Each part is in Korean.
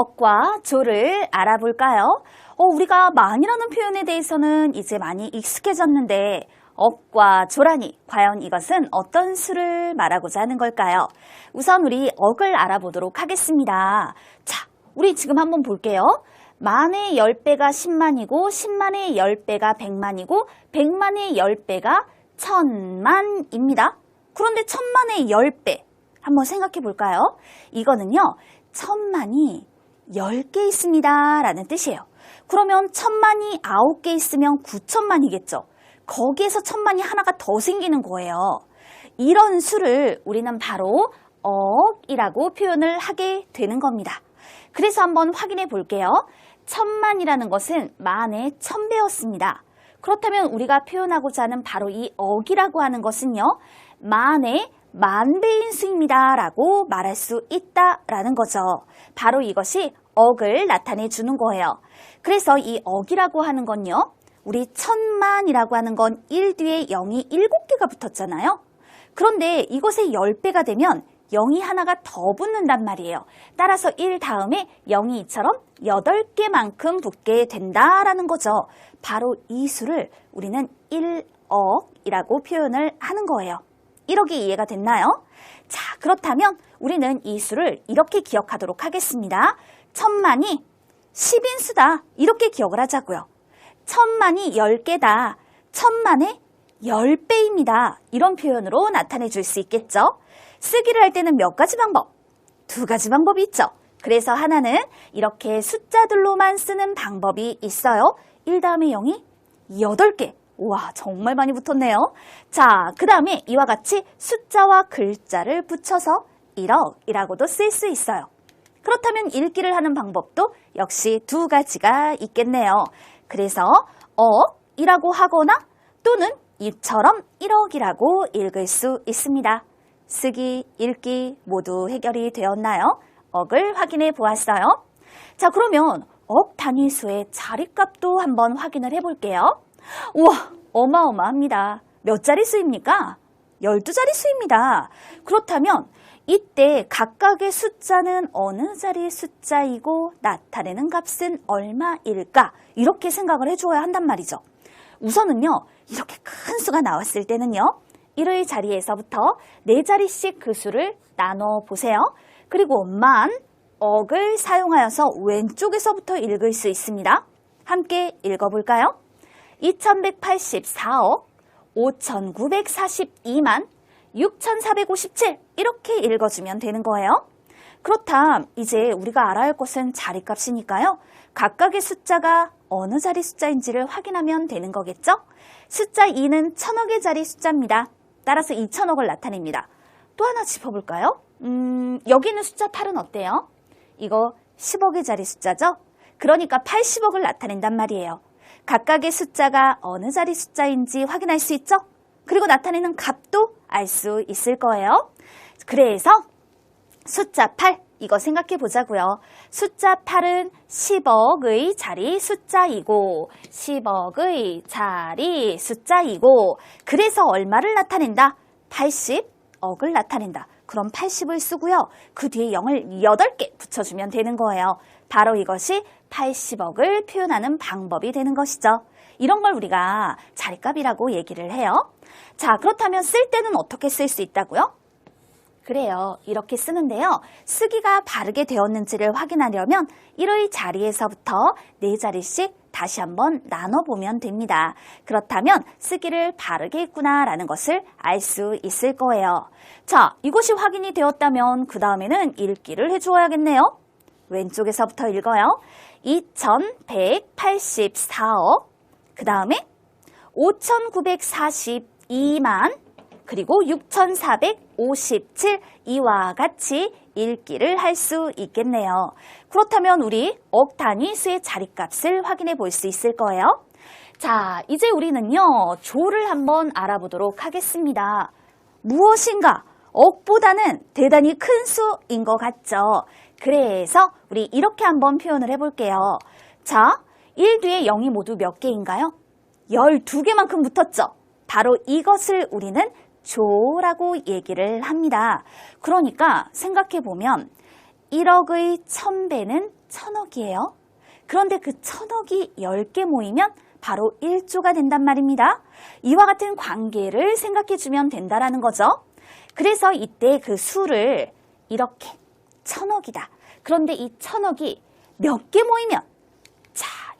억과 조를 알아볼까요? 어, 우리가 만이라는 표현에 대해서는 이제 많이 익숙해졌는데 억과 조라니 과연 이것은 어떤 수를 말하고자 하는 걸까요? 우선 우리 억을 알아보도록 하겠습니다. 자, 우리 지금 한번 볼게요. 만의 10배가 10만이고 10만의 10배가 100만이고 100만의 10배가 1000만입니다. 그런데 1000만의 10배 한번 생각해 볼까요? 이거는요. 1000만이 10개 있습니다. 라는 뜻이에요. 그러면 1000만이 9개 있으면 9천만이겠죠. 거기에서 1000만이 하나가 더 생기는 거예요. 이런 수를 우리는 바로 억이라고 표현을 하게 되는 겁니다. 그래서 한번 확인해 볼게요. 천만이라는 것은 만의 천배였습니다. 그렇다면 우리가 표현하고자 하는 바로 이 억이라고 하는 것은요. 만의 만배인 수입니다. 라고 말할 수 있다라는 거죠. 바로 이것이 억을 나타내 주는 거예요. 그래서 이 억이라고 하는 건요. 우리 천만이라고 하는 건 1 뒤에 0이 7개가 붙었잖아요. 그런데 이것의 10배가 되면 0이 하나가 더 붙는단 말이에요. 따라서 1 다음에 0이 이처럼 8개만큼 붙게 된다라는 거죠. 바로 이 수를 우리는 1억이라고 표현을 하는 거예요. 1억이 이해가 됐나요? 자, 그렇다면 우리는 이 수를 이렇게 기억하도록 하겠습니다. 천만이 10인수다. 이렇게 기억을 하자고요. 천만이 10개다. 천만의 10배입니다. 이런 표현으로 나타내 줄 수 있겠죠? 쓰기를 할 때는 몇 가지 방법? 두 가지 방법이 있죠. 그래서 하나는 이렇게 숫자들로만 쓰는 방법이 있어요. 1 다음에 0이 8개. 우와, 정말 많이 붙었네요. 자, 그 다음에 이와 같이 숫자와 글자를 붙여서 1억이라고도 쓸 수 있어요. 그렇다면 읽기를 하는 방법도 역시 두 가지가 있겠네요. 그래서 억이라고 하거나 또는 이처럼 1억이라고 읽을 수 있습니다. 쓰기, 읽기 모두 해결이 되었나요? 억을 확인해 보았어요. 자, 그러면 억 단위수의 자리값도 한번 확인을 해 볼게요. 우와, 어마어마합니다. 몇 자릿수입니까? 12자리 수입니다. 그렇다면 이때 각각의 숫자는 어느 자리 숫자이고 나타내는 값은 얼마일까? 이렇게 생각을 해주어야 한단 말이죠. 우선은요, 이렇게 큰 수가 나왔을 때는요, 1의 자리에서부터 4자리씩 그 수를 나눠 보세요. 그리고 만, 억을 사용하여서 왼쪽에서부터 읽을 수 있습니다. 함께 읽어볼까요? 2184억 5942만 6457 이렇게 읽어주면 되는 거예요. 그렇담 이제 우리가 알아야 할 것은 자리값이니까요. 각각의 숫자가 어느 자리 숫자인지를 확인하면 되는 거겠죠? 숫자 2는 천억의 자리 숫자입니다. 따라서 2천억을 나타냅니다. 또 하나 짚어볼까요? 음, 여기 있는 숫자 8은 어때요? 이거 10억의 자리 숫자죠? 그러니까 80억을 나타낸단 말이에요. 각각의 숫자가 어느 자리 숫자인지 확인할 수 있죠? 그리고 나타내는 값도 알 수 있을 거예요. 그래서 숫자 8 이거 생각해 보자고요. 숫자 8은 10억의 자리 숫자이고 10억의 자리 숫자이고 그래서 얼마를 나타낸다? 80억을 나타낸다. 그럼 80을 쓰고요. 그 뒤에 0을 8개 붙여주면 되는 거예요. 바로 이것이 80억을 표현하는 방법이 되는 것이죠. 이런 걸 우리가 자리값이라고 얘기를 해요. 자, 그렇다면 쓸 때는 어떻게 쓸 수 있다고요? 그래요. 이렇게 쓰는데요. 쓰기가 바르게 되었는지를 확인하려면 1의 자리에서부터 4자리씩 다시 한번 나눠보면 됩니다. 그렇다면 쓰기를 바르게 했구나라는 것을 알 수 있을 거예요. 자, 이것이 확인이 되었다면 그 다음에는 읽기를 해주어야겠네요. 왼쪽에서부터 읽어요. 2184억, 그 다음에 5942만, 그리고 6457 이와 같이 읽기를 할 수 있겠네요. 그렇다면 우리 억 단위 수의 자리값을 확인해 볼 수 있을 거예요. 자, 이제 우리는요, 조를 한번 알아보도록 하겠습니다. 무엇인가? 억보다는 대단히 큰 수인 것 같죠? 그래서 우리 이렇게 한번 표현을 해볼게요. 자, 1 뒤에 0이 모두 몇 개인가요? 12개만큼 붙었죠? 바로 이것을 우리는 조라고 얘기를 합니다. 그러니까 생각해 보면 1억의 1000배는 천억이에요. 그런데 그 천억이 10개 모이면 바로 1조가 된단 말입니다. 이와 같은 관계를 생각해 주면 된다라는 거죠. 그래서 이때 그 수를 이렇게 천억이다. 그런데 이 천억이 몇 개 모이면 자,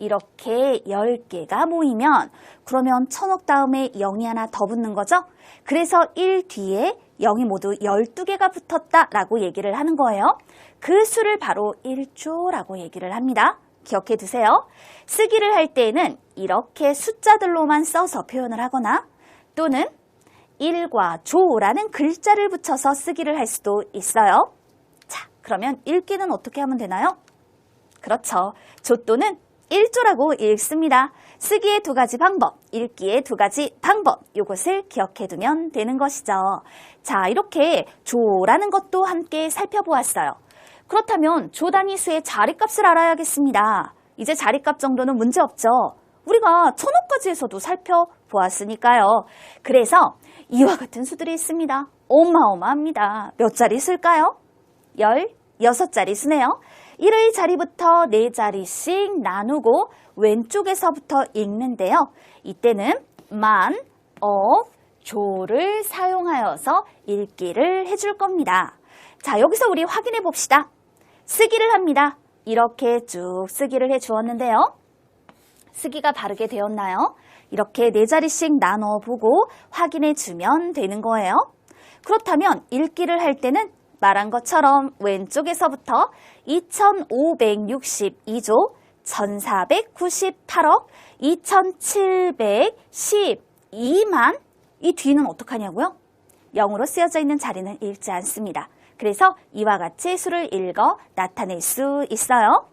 이렇게 10개가 모이면 그러면 천억 다음에 0이 하나 더 붙는 거죠? 그래서 1 뒤에 0이 모두 12개가 붙었다라고 얘기를 하는 거예요. 그 수를 바로 1조라고 얘기를 합니다. 기억해 두세요. 쓰기를 할 때에는 이렇게 숫자들로만 써서 표현을 하거나 또는 1과 조라는 글자를 붙여서 쓰기를 할 수도 있어요. 자, 그러면 읽기는 어떻게 하면 되나요? 그렇죠. 조 또는 1조라고 읽습니다. 쓰기의 두 가지 방법, 읽기의 두 가지 방법, 이것을 기억해 두면 되는 것이죠. 자, 이렇게 조라는 것도 함께 살펴보았어요. 그렇다면 조 단위 수의 자리값을 알아야겠습니다. 이제 자리값 정도는 문제 없죠. 우리가 천억까지 해서도 살펴보았으니까요. 그래서 이와 같은 수들이 있습니다. 어마어마합니다. 몇 자리 쓸까요? 16자리 수네요. 1의 자리부터 4자리씩 나누고 왼쪽에서부터 읽는데요. 이때는 만, 어, 조를 사용하여서 읽기를 해줄 겁니다. 자, 여기서 우리 확인해 봅시다. 쓰기를 합니다. 이렇게 쭉 쓰기를 해 주었는데요. 쓰기가 바르게 되었나요? 이렇게 네 자리씩 나눠보고 확인해 주면 되는 거예요. 그렇다면 읽기를 할 때는 말한 것처럼 왼쪽에서부터 2562조 1498억 2712만 이 뒤는 어떡하냐고요? 0으로 쓰여져 있는 자리는 읽지 않습니다. 그래서 이와 같이 수를 읽어 나타낼 수 있어요.